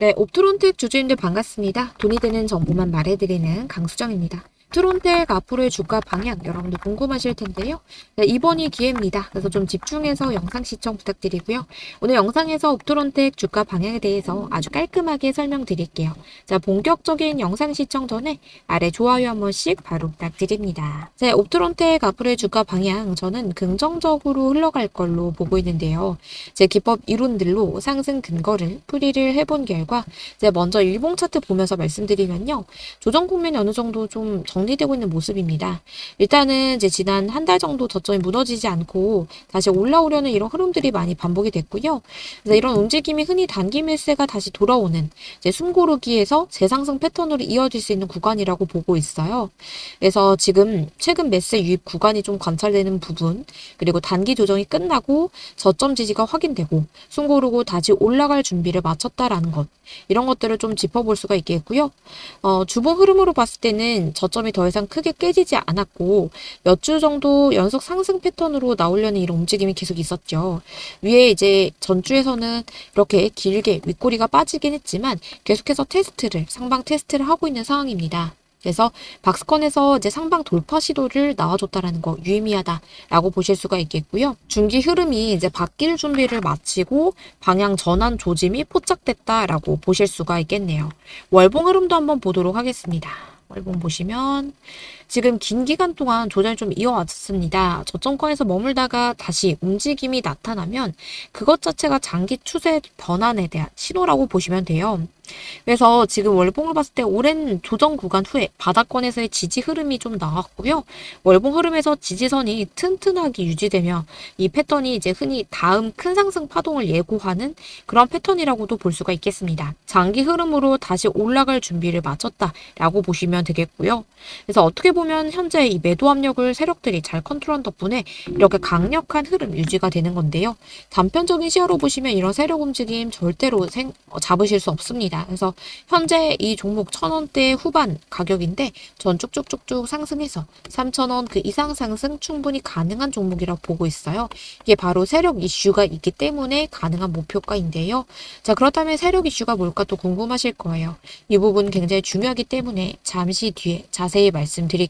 네, 옵트론텍 주주님들 반갑습니다. 돈이 되는 정보만 말해드리는 강수정입니다. 트론텍 앞으로의 주가 방향 여러분들 궁금하실 텐데요. 네, 이번이 기회입니다. 그래서 좀 집중해서 영상 시청 부탁드리고요. 오늘 영상에서 옵트론텍 주가 방향에 대해서 아주 깔끔하게 설명드릴게요. 자, 본격적인 영상 시청 전에 아래 좋아요 한 번씩 바로 부탁드립니다. 네, 옵트론텍 앞으로의 주가 방향 저는 긍정적으로 흘러갈 걸로 보고 있는데요. 제 기법 이론들로 상승 근거를 풀이를 해본 결과 이제 먼저 일봉 차트 보면서 말씀드리면요. 조정 국면이 어느 정도 좀 정 리되고 있는 모습입니다. 일단은 이제 지난 한 달 정도 저점이 무너지지 않고 다시 올라오려는 이런 흐름들이 많이 반복이 됐고요. 그래서 이런 움직임이 흔히 단기 매수가 다시 돌아오는 이제 숨고르기에서 재상승 패턴으로 이어질 수 있는 구간이라고 보고 있어요. 그래서 지금 최근 매수 유입 구간이 좀 관찰되는 부분 그리고 단기 조정이 끝나고 저점 지지가 확인되고 숨고르고 다시 올라갈 준비를 마쳤다라는 것 이런 것들을 좀 짚어볼 수가 있겠고요. 어, 주봉 흐름으로 봤을 때는 저점이 더 이상 크게 깨지지 않았고 몇 주 정도 연속 상승 패턴으로 나오려는 이런 움직임이 계속 있었죠. 위에 이제 전주에서는 이렇게 길게 윗꼬리가 빠지긴 했지만 계속해서 테스트를 상방 테스트를 하고 있는 상황입니다. 그래서 박스권에서 이제 상방 돌파 시도를 나와줬다라는 거 유의미하다라고 보실 수가 있겠고요. 중기 흐름이 이제 바뀔 준비를 마치고 방향 전환 조짐이 포착됐다라고 보실 수가 있겠네요. 월봉 흐름도 한번 보도록 하겠습니다. 월봉 보시면 지금 긴 기간 동안 조정이 좀 이어왔습니다. 저점권에서 머물다가 다시 움직임이 나타나면 그것 자체가 장기 추세 변환에 대한 신호라고 보시면 돼요. 그래서 지금 월봉을 봤을 때 오랜 조정 구간 후에 바닥권에서의 지지 흐름이 좀 나왔고요. 월봉 흐름에서 지지선이 튼튼하게 유지되며 이 패턴이 이제 흔히 다음 큰 상승 파동을 예고하는 그런 패턴이라고도 볼 수가 있겠습니다. 장기 흐름으로 다시 올라갈 준비를 마쳤다라고 보시면 되겠고요. 그래서 어떻게 보면 현재 이 매도 압력을 세력들이 잘 컨트롤한 덕분에 이렇게 강력한 흐름 유지가 되는 건데요. 단편적인 시야로 보시면 이런 세력 움직임 절대로 생, 어, 잡으실 수 없습니다. 그래서 현재 이 종목 천 원대 후반 가격인데 전 쭉쭉쭉쭉 상승해서 3천원 그 이상 상승 충분히 가능한 종목이라고 보고 있어요. 이게 바로 세력 이슈가 있기 때문에 가능한 목표가인데요. 자 그렇다면 세력 이슈가 뭘까 또 궁금하실 거예요. 이 부분 굉장히 중요하기 때문에 잠시 뒤에 자세히 말씀드릴게요.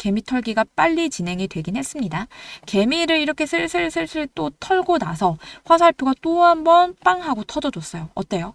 개미 털기가 빨리 진행이 되긴 했습니다. 개미를 이렇게 슬슬슬슬 또 털고 나서 화살표가 또 한 번 빵 하고 터져줬어요. 어때요?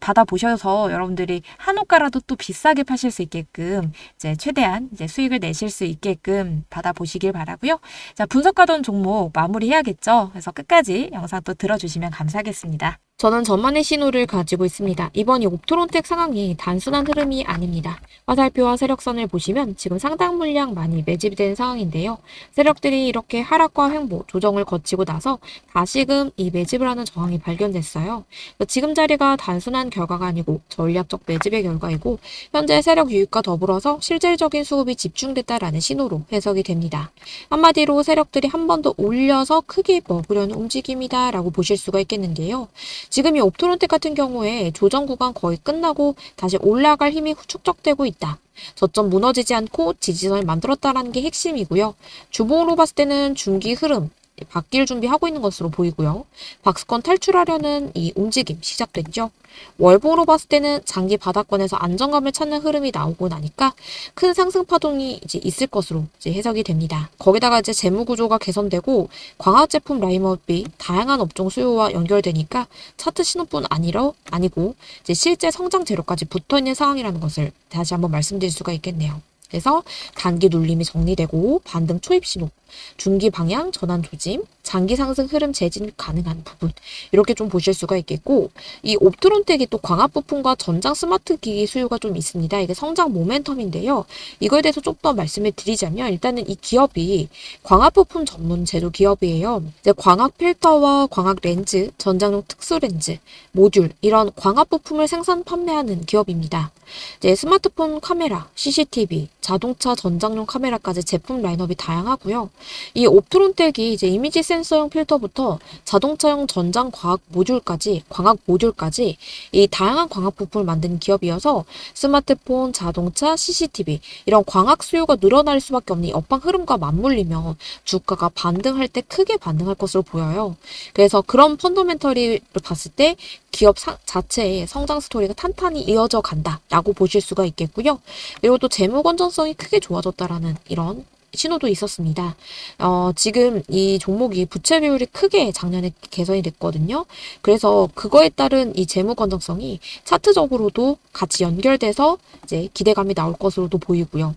받아보셔서 여러분들이 한옥가라도 또 비싸게 파실 수 있게끔 이제 최대한 이제 수익을 내실 수 있게끔 받아보시길 바라고요. 자, 분석하던 종목 마무리해야겠죠. 그래서 끝까지 영상 또 들어주시면 감사하겠습니다. 저는 전만의 신호를 가지고 있습니다. 이번 이 옵트론텍 상황이 단순한 흐름이 아닙니다. 화살표와 세력선을 보시면 지금 상당 물량 많이 매집된 상황인데요. 세력들이 이렇게 하락과 횡보, 조정을 거치고 나서 다시금 이 매집을 하는 저항이 발견됐어요. 지금 자리가 단순한 결과가 아니고 전략적 매집의 결과이고 현재 세력 유입과 더불어서 실질적인 수급이 집중됐다라는 신호로 해석이 됩니다. 한마디로 세력들이 한 번 더 올려서 크게 먹으려는 움직임이다라고 보실 수가 있겠는데요. 지금 이 옵토론텍 같은 경우에 조정 구간 거의 끝나고 다시 올라갈 힘이 축적되고 있다. 저점 무너지지 않고 지지선을 만들었다라는 게 핵심이고요. 주봉으로 봤을 때는 중기 흐름 바뀔 준비하고 있는 것으로 보이고요. 박스권 탈출하려는 이 움직임 시작됐죠. 월봉으로 봤을 때는 장기 바닥권에서 안정감을 찾는 흐름이 나오고 나니까 큰 상승 파동이 이제 있을 것으로 이제 해석이 됩니다. 거기다가 이제 재무 구조가 개선되고 광학 제품 라인업이 다양한 업종 수요와 연결되니까 차트 신호뿐 아니러 아니고 이제 실제 성장 재료까지 붙어 있는 상황이라는 것을 다시 한번 말씀드릴 수가 있겠네요. 그래서 단기 눌림이 정리되고 반등 초입 신호, 중기 방향 전환 조짐, 장기 상승 흐름 재진 가능한 부분 이렇게 좀 보실 수가 있겠고 이 옵트론텍이 또 광학 부품과 전장 스마트 기기 수요가 좀 있습니다. 이게 성장 모멘텀인데요. 이거에 대해서 좀 더 말씀을 드리자면 일단은 이 기업이 광학 부품 전문 제조 기업이에요. 이제 광학 필터와 광학 렌즈, 전장용 특수 렌즈, 모듈 이런 광학 부품을 생산 판매하는 기업입니다. 이제 스마트폰 카메라, CCTV, 자동차 전장용 카메라까지 제품 라인업이 다양하고요. 이 옵트론텍이 이제 이미지 센서용 필터부터 자동차용 전장 과학 모듈까지 광학 모듈까지 이 다양한 광학 부품을 만드는 기업이어서 스마트폰, 자동차, CCTV 이런 광학 수요가 늘어날 수밖에 없는 이 업황 흐름과 맞물리면 주가가 반등할 때 크게 반등할 것으로 보여요. 그래서 그런 펀더멘털을 봤을 때 기업 사- 자체의 성장 스토리가 탄탄히 이어져 간다라고 보실 수가 있겠고요. 그리고 또 재무 건전 성이 크게 좋아졌다라는 이런 신호도 있었습니다. 어, 지금 이 종목이 부채 비율이 크게 작년에 개선이 됐거든요. 그래서 그거에 따른 이 재무 건전성이 차트적으로도 같이 연결돼서 이제 기대감이 나올 것으로도 보이고요.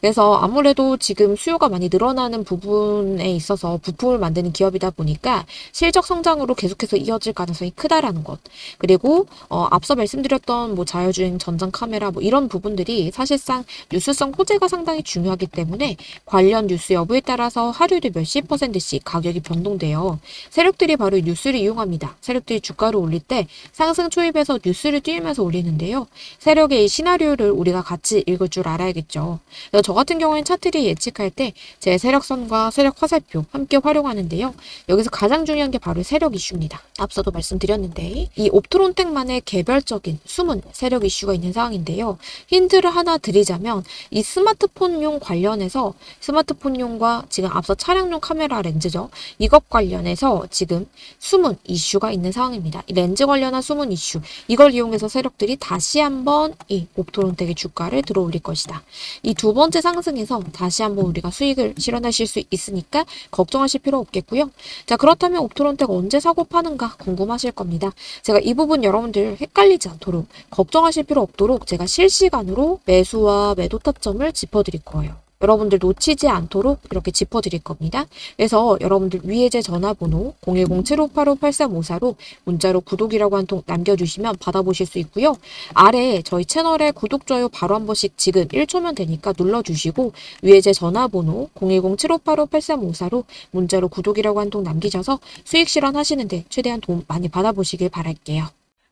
그래서 아무래도 지금 수요가 많이 늘어나는 부분에 있어서 부품을 만드는 기업이다 보니까 실적 성장으로 계속해서 이어질 가능성이 크다라는 것. 그리고 어, 앞서 말씀드렸던 뭐 자율주행 전장 카메라 뭐 이런 부분들이 사실상 뉴스성 호재가 상당히 중요하기 때문에 관련 뉴스 여부에 따라서 하루에도 몇십 퍼센트씩 가격이 변동돼요. 세력들이 바로 이 뉴스를 이용합니다. 세력들이 주가를 올릴 때 상승 초입에서 뉴스를 띄우면서 올리는데요. 세력의 이 시나리오를 우리가 같이 읽을 줄 알아야겠죠. 저 같은 경우에는 차트리 예측할 때 제 세력선과 세력 화살표 함께 활용하는데요. 여기서 가장 중요한 게 바로 세력 이슈입니다. 앞서도 말씀드렸는데 이 옵트론텍만의 개별적인 숨은 세력 이슈가 있는 상황인데요. 힌트를 하나 드리자면 이 스마트폰용 관련해서 스마트폰용과 지금 앞서 차량용 카메라 렌즈죠. 이것 관련해서 지금 숨은 이슈가 있는 상황입니다. 이 렌즈 관련한 숨은 이슈 이걸 이용해서 세력들이 다시 한번 이 옵트론텍의 주가를 들어올릴 것이다. 이두 번째 상승에서 다시 한번 우리가 수익을 실현하실 수 있으니까 걱정하실 필요 없겠고요. 자 그렇다면 옵트론텍 언제 사고 파는가 궁금하실 겁니다. 제가 이 부분 여러분들 헷갈리지 않도록 걱정하실 필요 없도록 제가 실시간으로 매수와 매도 타점을 짚어드릴 거예요. 여러분들 놓치지 않도록 이렇게 짚어드릴 겁니다. 그래서 여러분들 위에 제 전화번호 010-7585-8354로 문자로 구독이라고 한 통 남겨주시면 받아보실 수 있고요. 아래 저희 채널에 구독, 좋아요 바로 한 번씩 지금 1초면 되니까 눌러주시고 위에 제 전화번호 010-7585-8354로 문자로 구독이라고 한 통 남기셔서 수익 실현하시는데 최대한 도움 많이 받아보시길 바랄게요.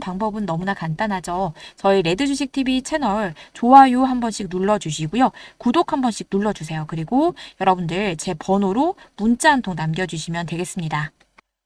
방법은 너무나 간단하죠. 저희 레드 주식 TV 채널 좋아요 한 번씩 눌러 주시고요. 구독 한 번씩 눌러 주세요. 그리고 여러분들 제 번호로 문자 한 통 남겨 주시면 되겠습니다.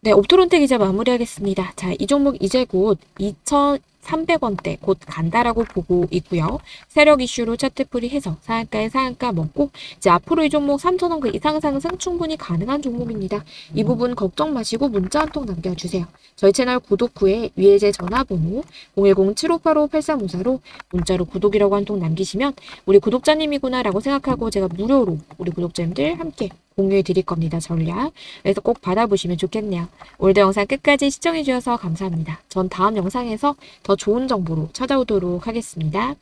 네, 옵토론텍 이제 마무리하겠습니다. 자, 이 종목 이제 곧 2,300원대 곧 간다라고 보고 있고요. 세력 이슈로 차트 풀이 해서 상한가에 상한가 먹고 이제 앞으로 이 종목 3,000원 그 이상 상승 충분히 가능한 종목입니다. 이 부분 걱정 마시고 문자 한 통 남겨주세요. 저희 채널 구독 후에 위에 제 전화번호 010-7585-8354로 문자로 구독이라고 한 통 남기시면 우리 구독자님이구나라고 생각하고 제가 무료로 우리 구독자님들 함께 공유해 드릴 겁니다. 전략. 그래서 꼭 받아보시면 좋겠네요. 오늘도 영상 끝까지 시청해 주셔서 감사합니다. 전 다음 영상에서 더 좋은 정보로 찾아오도록 하겠습니다.